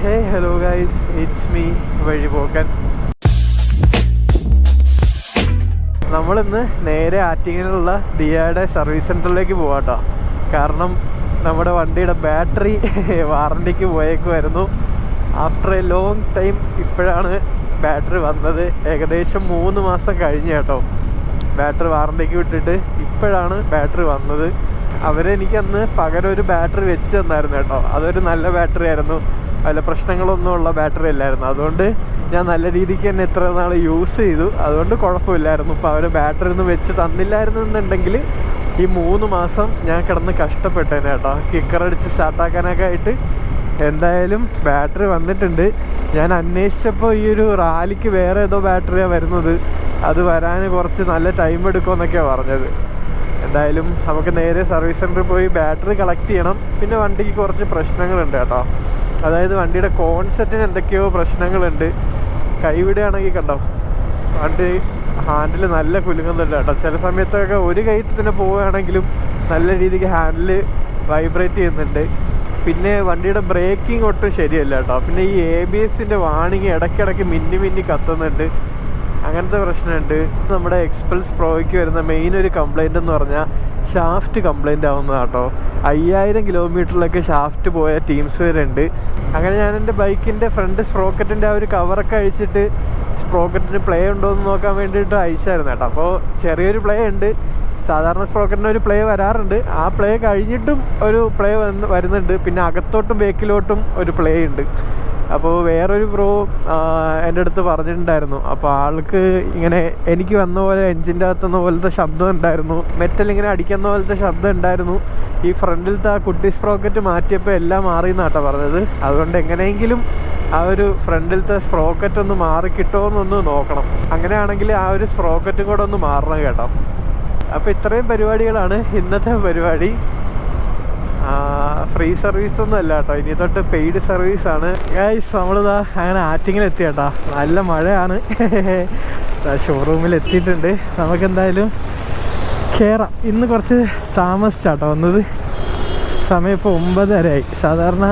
Hey hello guys it's me വഴിപോക്കൻ. നമ്മളിന്ന് നേരെ ആറ്റിങ്ങിലുള്ള ദിയയുടെ സർവീസ് സെന്ററിലേക്ക് പോവാട്ടോ. കാരണം നമ്മുടെ വണ്ടിയുടെ ബാറ്ററി വാറണ്ടിക്ക് പോയേക്കുമായിരുന്നു ആഫ്റ്റർ എ ലോങ് ടൈം ഇപ്പോഴാണ് ബാറ്ററി വന്നത്. ഏകദേശം മൂന്ന് മാസം കഴിഞ്ഞ് കേട്ടോ. ബാറ്ററി വാറണ്ടിക്ക് വിട്ടിട്ട് ഇപ്പോഴാണ് ബാറ്ററി വന്നത്. അവരെനിക്കന്ന് പകരം ഒരു ബാറ്ററി വെച്ച് തന്നായിരുന്നു കേട്ടോ. അതൊരു നല്ല ബാറ്ററി ആയിരുന്നു. വല്ല പ്രശ്നങ്ങളൊന്നും ഉള്ള ബാറ്ററി അല്ലായിരുന്നു. അതുകൊണ്ട് ഞാൻ നല്ല രീതിക്ക് തന്നെ ഇത്ര നാൾ യൂസ് ചെയ്തു. അതുകൊണ്ട് കുഴപ്പമില്ലായിരുന്നു. ഇപ്പോൾ അവർ ബാറ്ററി ഒന്നും വെച്ച് തന്നില്ലായിരുന്നു എന്നുണ്ടെങ്കിൽ ഈ മൂന്ന് മാസം ഞാൻ കിടന്ന് കഷ്ടപ്പെട്ടേനെ കേട്ടോ. കിക്കറടിച്ച് സ്റ്റാർട്ടാക്കാനൊക്കെ ആയിട്ട് എന്തായാലും ബാറ്ററി വന്നിട്ടുണ്ട്. ഞാൻ അന്വേഷിച്ചപ്പോൾ ഈ ഒരു റാലിക്ക് വേറെ ഏതോ ബാറ്ററിയാണ് വരുന്നത്. അത് വരാൻ കുറച്ച് നല്ല ടൈം എടുക്കുമെന്നൊക്കെയാണ് പറഞ്ഞത്. എന്തായാലും നമുക്ക് നേരെ സർവീസ് സെന്ററിൽ പോയി ബാറ്ററി കളക്ട് ചെയ്യണം. പിന്നെ വണ്ടിക്ക് കുറച്ച് പ്രശ്നങ്ങളുണ്ട് കേട്ടോ. അതായത് വണ്ടിയുടെ കോൺസെപ്റ്റിന് എന്തൊക്കെയോ പ്രശ്നങ്ങളുണ്ട്. കൈവിടുകയാണെങ്കിൽ കണ്ടോ വണ്ടി ഹാൻഡിൽ നല്ല കുലുങ്ങുന്നുണ്ട് കേട്ടോ. ചില സമയത്തൊക്കെ ഒരു കൈ തന്നെ പോവുകയാണെങ്കിലും നല്ല രീതിക്ക് ഹാൻഡിൽ വൈബ്രേറ്റ് ചെയ്യുന്നുണ്ട്. പിന്നെ വണ്ടിയുടെ ബ്രേക്കിംഗ് ഒട്ടും ശരിയല്ല കേട്ടോ. പിന്നെ ഈ എ ബി എസിന്റെ വാണിങ് ഇടയ്ക്കിടയ്ക്ക് മിന്നി മിന്നി കത്തുന്നുണ്ട്. അങ്ങനത്തെ പ്രശ്നമുണ്ട്. നമ്മുടെ എക്സ്പൾസ് പ്രോയ്ക്ക് വരുന്ന മെയിൻ ഒരു കംപ്ലൈന്റ് എന്ന് പറഞ്ഞാൽ ഷാഫ്റ്റ് കംപ്ലൈന്റ് ആവുന്നതാട്ടോ അയ്യായിരം കിലോമീറ്ററിലൊക്കെ ഷാഫ്റ്റ് പോയ ടീംസ് വരെ ഉണ്ട് അങ്ങനെ ഞാൻ എന്റെ ബൈക്കിന്റെ ഫ്രണ്ട് സ്പ്രോക്കറ്റിന്റെ ആ ഒരു കവറൊക്കെ അഴിച്ചിട്ട് സ്പ്രോക്കറ്റിന് പ്ലേ ഉണ്ടോ എന്ന് നോക്കാൻ വേണ്ടിയിട്ട് അയച്ചായിരുന്നു കേട്ടോ. അപ്പോൾ ചെറിയൊരു പ്ലേ ഉണ്ട്. സാധാരണ സ്പ്രോക്കറ്റിന് ഒരു പ്ലേ വരാറുണ്ട്. ആ പ്ലേ കഴിഞ്ഞിട്ടും ഒരു പ്ലേ വരുന്നുണ്ട്. പിന്നെ അകത്തോട്ടും ബേക്കിലോട്ടും ഒരു പ്ലേ ഉണ്ട്. അപ്പോൾ വേറൊരു ബ്രോ എന്റെ അടുത്ത് പറഞ്ഞിട്ടുണ്ടായിരുന്നു. അപ്പോൾ ആൾക്ക് ഇങ്ങനെ എനിക്ക് വന്ന പോലെ എൻജിന്റെ അകത്തുന്ന പോലത്തെ ശബ്ദം ഉണ്ടായിരുന്നു. മെറ്റൽ ഇങ്ങനെ അടിക്കുന്ന പോലത്തെ ശബ്ദം ഉണ്ടായിരുന്നു. ഈ ഫ്രണ്ടിലത്തെ ആ കുട്ടി സ്പ്രോക്കറ്റ് മാറ്റിയപ്പോൾ എല്ലാം മാറി എന്നാട്ടോ പറഞ്ഞത്. അതുകൊണ്ട് എങ്ങനെയെങ്കിലും ആ ഒരു ഫ്രണ്ടിലത്തെ സ്പ്രോക്കറ്റ് ഒന്ന് മാറി കിട്ടുമോയെന്നൊന്ന് നോക്കണം. അങ്ങനെയാണെങ്കിൽ ആ ഒരു സ്പ്രോക്കറ്റും കൂടെ ഒന്ന് മാറണം കേട്ടോ. അപ്പോൾ ഇത്രയും പരിപാടികളാണ് ഇന്നത്തെ പരിപാടി. ഫ്രീ സർവീസ് ഒന്നും അല്ല കേട്ടോ ഇനി തൊട്ട് പെയ്ഡ് സർവീസ് ആണ്. ഗൈസ് നമ്മളിതാ അങ്ങനെ ആറ്റിങ്ങിൽ എത്തി കേട്ടോ നല്ല മഴയാണ്. ഷോറൂമിൽ എത്തിയിട്ടുണ്ട്. നമുക്ക് എന്തായാലും കയറാം ഇന്ന് കുറച്ച് താമസിച്ചാട്ടോ വന്നത്. സമയം ഇപ്പോൾ ഒമ്പതരയായി. സാധാരണ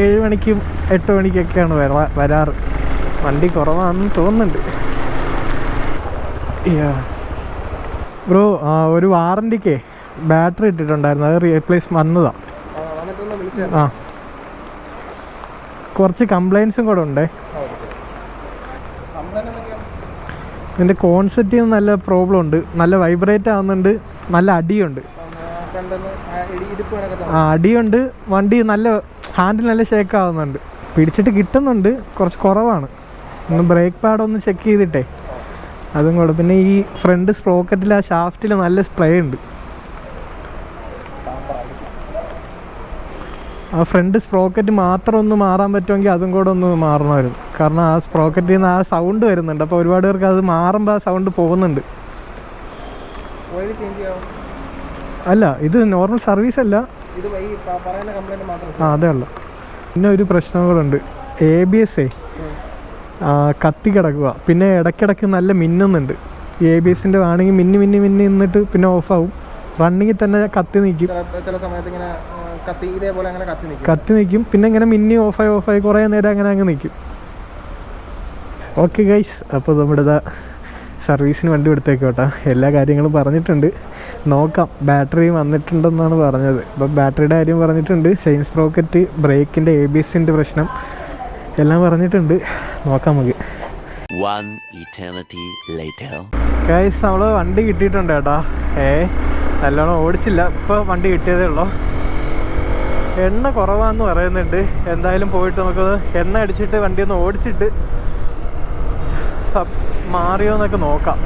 ഏഴ് മണിക്കും എട്ട് മണിക്കൊക്കെയാണ് വരാ വരാറ്. വണ്ടി കുറവാണെന്ന് തോന്നുന്നുണ്ട്. ബ്രോ ഒരു വാറന്റിക്കേ ബാറ്ററി ഇട്ടിട്ടുണ്ടായിരുന്നു. അത് റീപ്ലേസ് വന്നതാ. ആ. കുറച്ച് കംപ്ലൈൻസും കൂടെ ഉണ്ടേ. ഇതിന്റെ നിന്ന് നല്ല പ്രോബ്ലം ഉണ്ട്. നല്ല വൈബ്രേറ്റ് ആവുന്നുണ്ട്. നല്ല അടിയുണ്ട്. ആ അടിയുണ്ട്. വണ്ടി നല്ല ഹാൻഡിൽ നല്ല ഷേക്ക് ആവുന്നുണ്ട്. പിടിച്ചിട്ട് കിട്ടുന്നുണ്ട്. കുറച്ച് കുറവാണ്. ഒന്ന് ബ്രേക്ക് പാഡ് ഒന്ന് ചെക്ക് ചെയ്തിട്ടേ. അതും കൂടെ. പിന്നെ ഈ ഫ്രണ്ട് സ്പ്രോക്കറ്റിൽ ആ ഷാഫ്റ്റിൽ നല്ല സ്പ്രേ ഉണ്ട്. ആ ഫ്രണ്ട് സ്പ്രോക്കറ്റ് മാത്രം ഒന്ന് മാറാൻ പറ്റുമെങ്കിൽ അതും കൂടെ ഒന്ന് മാറണമായിരുന്നു. കാരണം ആ സ്പ്രോക്കറ്റിൽ നിന്ന് ആ സൗണ്ട് വരുന്നുണ്ട്. അപ്പോൾ ഒരുപാട് പേർക്ക് അത് മാറുമ്പോൾ ആ സൗണ്ട് പോകുന്നുണ്ട്. അല്ല ഇത് നോർമൽ സർവീസ് അല്ല. ആ അതേ ഉള്ളു. പിന്നെ ഒരു പ്രശ്നങ്ങളുണ്ട് എ ബി എസ് കത്തി കിടക്കുക. പിന്നെ ഇടയ്ക്കിടയ്ക്ക് നല്ല മിന്നുന്നുണ്ട്. എ ബി എസിന്റെ ആണെങ്കിൽ മിന്നു മിന്നു മിന്നു നിന്നിട്ട് പിന്നെ ഓഫാവും റണ്ണിങ്ങിൽ തന്നെ കത്തി നിൽക്കും ചില സമയത്ത് ഇങ്ങനെ കത്തി ഇതേപോലെ അങ്ങനെ കത്തി നിൽക്കും കത്തി നിൽക്കും പിന്നെ ഇങ്ങനെ മിന്നി ഓഫായി ഓഫായി കുറേ നേരം അങ്ങനെ അങ്ങ് നിൽക്കും ഓക്കെ ഗൈസ് അപ്പോൾ നമ്മുടെ ഇതാ സർവീസിന് വണ്ടി എടുത്തേക്കോട്ടെ എല്ലാ കാര്യങ്ങളും പറഞ്ഞിട്ടുണ്ട്. നോക്കാം. ബാറ്ററി വന്നിട്ടുണ്ടെന്നാണ് പറഞ്ഞത്. അപ്പോൾ ബാറ്ററിയുടെ കാര്യം പറഞ്ഞിട്ടുണ്ട്. ചെയിൻ സ്പ്രോക്കറ്റ് ബ്രേക്കിന്റെ എ ബി എസിന്റെ പ്രശ്നം എല്ലാം പറഞ്ഞിട്ടുണ്ട്. നോക്കാം നമുക്ക്. One eternity later. ഗൈസ് നമ്മൾ വണ്ടി കിട്ടിയിട്ടുണ്ട് കേട്ടോ. ഏ? നല്ലോണം ഓടിച്ചില്ല. ഇപ്പോൾ വണ്ടി കിട്ടിയതേ ഉള്ളൂ. എണ്ണ കുറവാന്ന് പറയുന്നുണ്ട്. എന്തായാലും പോയിട്ട് നമുക്ക് എണ്ണ അടിച്ചിട്ട് വണ്ടി ഒന്ന് ഓടിച്ചിട്ട് സബ് മാറിയോ എന്നൊക്കെ നോക്കാം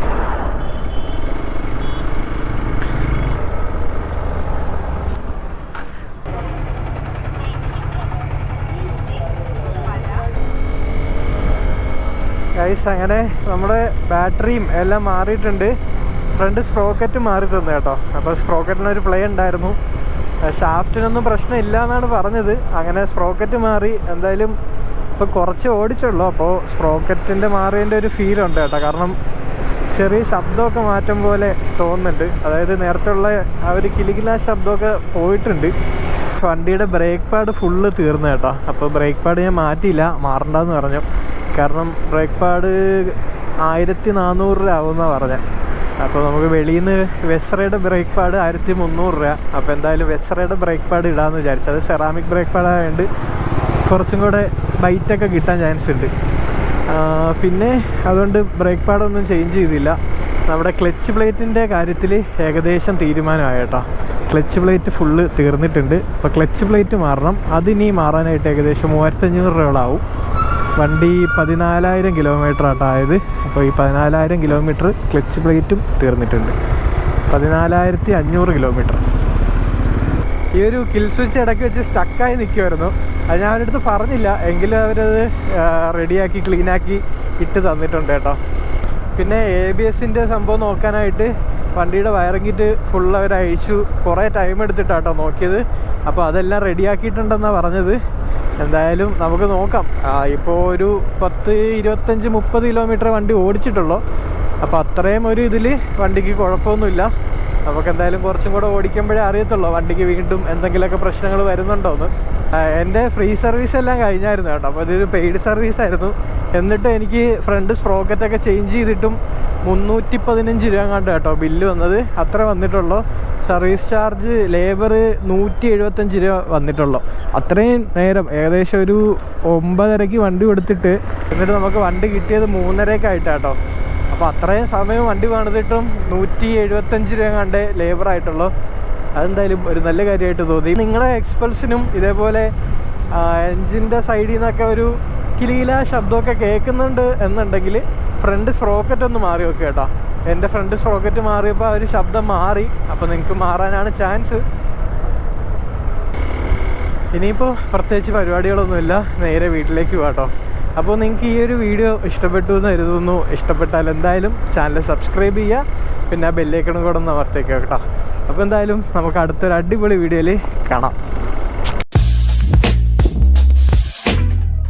അങ്ങനെ നമ്മുടെ ബാറ്ററിയും എല്ലാം മാറിയിട്ടുണ്ട്. ഫ്രണ്ട് സ്പ്രോക്കറ്റ് മാറി തന്നു കേട്ടോ. അപ്പോൾ സ്പ്രോക്കറ്റിനൊരു പ്ലേ ഉണ്ടായിരുന്നു. ഷാഫ്റ്റിനൊന്നും പ്രശ്നമില്ല എന്നാണ് പറഞ്ഞത്. അങ്ങനെ സ്പ്രോക്കറ്റ് മാറി. എന്തായാലും ഇപ്പോൾ കുറച്ച് ഓടിച്ചുള്ളൂ. അപ്പോൾ സ്പ്രോക്കറ്റിന്റെ മാറിയതിന്റെ ഒരു ഫീലുണ്ട് കേട്ടോ. കാരണം ചെറിയ ശബ്ദമൊക്കെ മാറ്റം പോലെ തോന്നുന്നുണ്ട്. അതായത് നേരത്തെ ഉള്ള ആ ഒരു കിലുകില ശബ്ദമൊക്കെ പോയിട്ടുണ്ട്. വണ്ടിയുടെ ബ്രേക്ക് പാഡ് ഫുള്ള് തീർന്നു കേട്ടോ. അപ്പോൾ ബ്രേക്ക് പാഡ് ഞാൻ മാറ്റിയില്ല. മാറണ്ടെന്ന് പറഞ്ഞു. കാരണം ബ്രേക്ക് പാഡ് ആയിരത്തി നാനൂറ് രൂപ ആവുമെന്നാണ് പറഞ്ഞത് അപ്പോൾ നമുക്ക് വെളിയിൽ നിന്ന് വെസ്റയുടെ ബ്രേക്ക് പാഡ് ആയിരത്തി മുന്നൂറ് രൂപ. അപ്പോൾ എന്തായാലും വെസ്റയുടെ ബ്രേക്ക് പാഡ് ഇടാമെന്ന് വിചാരിച്ചു. അത് സെറാമിക് ബ്രേക്ക് പാഡ് ആയതുകൊണ്ട് കുറച്ചും കൂടെ ബൈറ്റൊക്കെ കിട്ടാൻ ചാൻസ് ഉണ്ട്. പിന്നെ അതുകൊണ്ട് ബ്രേക്ക് പാഡൊന്നും ചേഞ്ച് ചെയ്തില്ല. നമ്മുടെ ക്ലച്ച് പ്ലേറ്റിന്റെ കാര്യത്തിൽ ഏകദേശം തീരുമാനമായി കേട്ടോ ക്ലച്ച് പ്ലേറ്റ് ഫുള്ള് തീർന്നിട്ടുണ്ട്. അപ്പോൾ ക്ലച്ച് പ്ലേറ്റ് മാറണം. അതിനി മാറാനായിട്ട് ഏകദേശം മൂവായിരത്തഞ്ഞൂറ് രൂപയോളാവും. വണ്ടി പതിനാലായിരം കിലോമീറ്റർ ആട്ടോ ആയത്. അപ്പോൾ ഈ പതിനാലായിരം കിലോമീറ്റർ ക്ലച്ച് പ്ലേറ്റും തീർന്നിട്ടുണ്ട്. പതിനാലായിരത്തി അഞ്ഞൂറ് കിലോമീറ്റർ ഈ ഒരു കിൽ സ്വിച്ച് ഇടയ്ക്ക് വെച്ച് സ്റ്റക്കായി നിൽക്കുമായിരുന്നു അത് ഞാൻ അവരുടെ അടുത്ത് പറഞ്ഞില്ല. എങ്കിലും അവരത് റെഡിയാക്കി ക്ലീനാക്കി ഇട്ട് തന്നിട്ടുണ്ട് കേട്ടോ. പിന്നെ എ ബി എസിന്റെ സംഭവം നോക്കാനായിട്ട് വണ്ടിയുടെ വയറിങ്ങിട്ട് ഫുൾ അവർ അയച്ചു കുറേ ടൈം എടുത്തിട്ടാട്ടോ നോക്കിയത്. അപ്പോൾ അതെല്ലാം റെഡിയാക്കിയിട്ടുണ്ടെന്നാണ് പറഞ്ഞത്. എന്തായാലും നമുക്ക് നോക്കാം. ഇപ്പോൾ ഒരു പത്ത് ഇരുപത്തഞ്ച് മുപ്പത് കിലോമീറ്റർ വണ്ടി ഓടിച്ചിട്ടുള്ളൂ. അപ്പോൾ അത്രയും ഒരു ഇതിൽ വണ്ടിക്ക് കുഴപ്പമൊന്നുമില്ല. നമുക്ക് എന്തായാലും കുറച്ചും കൂടെ ഓടിക്കുമ്പോഴേ അറിയത്തുള്ളൂ വണ്ടിക്ക് വീണ്ടും എന്തെങ്കിലുമൊക്കെ പ്രശ്നങ്ങൾ വരുന്നുണ്ടോയെന്ന് എന്റെ ഫ്രീ സർവീസ് എല്ലാം കഴിഞ്ഞായിരുന്നു കേട്ടോ. അപ്പോൾ ഇതൊരു പെയ്ഡ് സർവീസ് ആയിരുന്നു എന്നിട്ട് എനിക്ക് ഫ്രണ്ട് സ്പ്രോക്കറ്റൊക്കെ ചേഞ്ച് ചെയ്തിട്ടും മുന്നൂറ്റി പതിനഞ്ച് രൂപ കണ്ട് കേട്ടോ ബില്ല് വന്നത്. അത്ര വന്നിട്ടുള്ളൂ. സർവീസ് ചാർജ് ലേബർ നൂറ്റി എഴുപത്തഞ്ച് രൂപ വന്നിട്ടുള്ളൂ. അത്രയും നേരം ഏകദേശം ഒരു ഒമ്പതരയ്ക്ക് വണ്ടി കൊടുത്തിട്ട് എന്നിട്ട് നമുക്ക് വണ്ടി കിട്ടിയത് മൂന്നരക്കായിട്ടാട്ടോ അപ്പോൾ അത്രയും സമയം വണ്ടി പണിതിട്ടും നൂറ്റി എഴുപത്തഞ്ച് രൂപ കണ്ടേ ലേബർ ആയിട്ടുള്ളൂ അതെന്തായാലും ഒരു നല്ല കാര്യമായിട്ട് തോന്നി. നിങ്ങളുടെ എക്സ്പൾസിനും ഇതേപോലെ എൻജിന്റെ സൈഡിൽ നിന്നൊക്കെ ഒരു കിലീല ശബ്ദമൊക്കെ കേൾക്കുന്നുണ്ട് എന്നുണ്ടെങ്കിൽ ഫ്രണ്ട് സ്പ്രോക്കറ്റ് ഒന്ന് മാറി നോക്കുക കേട്ടോ. എന്റെ ഫ്രണ്ട് സ്പ്രോക്കറ്റ് മാറിയപ്പോൾ ആ ഒരു ശബ്ദം മാറി. അപ്പോൾ നിങ്ങൾക്ക് മാറാനാണ് ചാൻസ് ഇനിയിപ്പോൾ പ്രത്യേകിച്ച് പരിപാടികളൊന്നുമില്ല. നേരെ വീട്ടിലേക്ക് പോകാട്ടോ അപ്പോൾ നിങ്ങൾക്ക് ഈ ഒരു വീഡിയോ ഇഷ്ടപ്പെട്ടു എന്ന് കരുതുന്നു. ഇഷ്ടപ്പെട്ടാൽ എന്തായാലും ചാനൽ സബ്സ്ക്രൈബ് ചെയ്യുക. പിന്നെ ആ ബെല്ലേക്കണം കൂടെ ഒന്ന് അമർത്തേക്കുക കേട്ടോ. അപ്പോൾ എന്തായാലും നമുക്ക് അടുത്തൊരു അടിപൊളി വീഡിയോയിൽ കാണാം.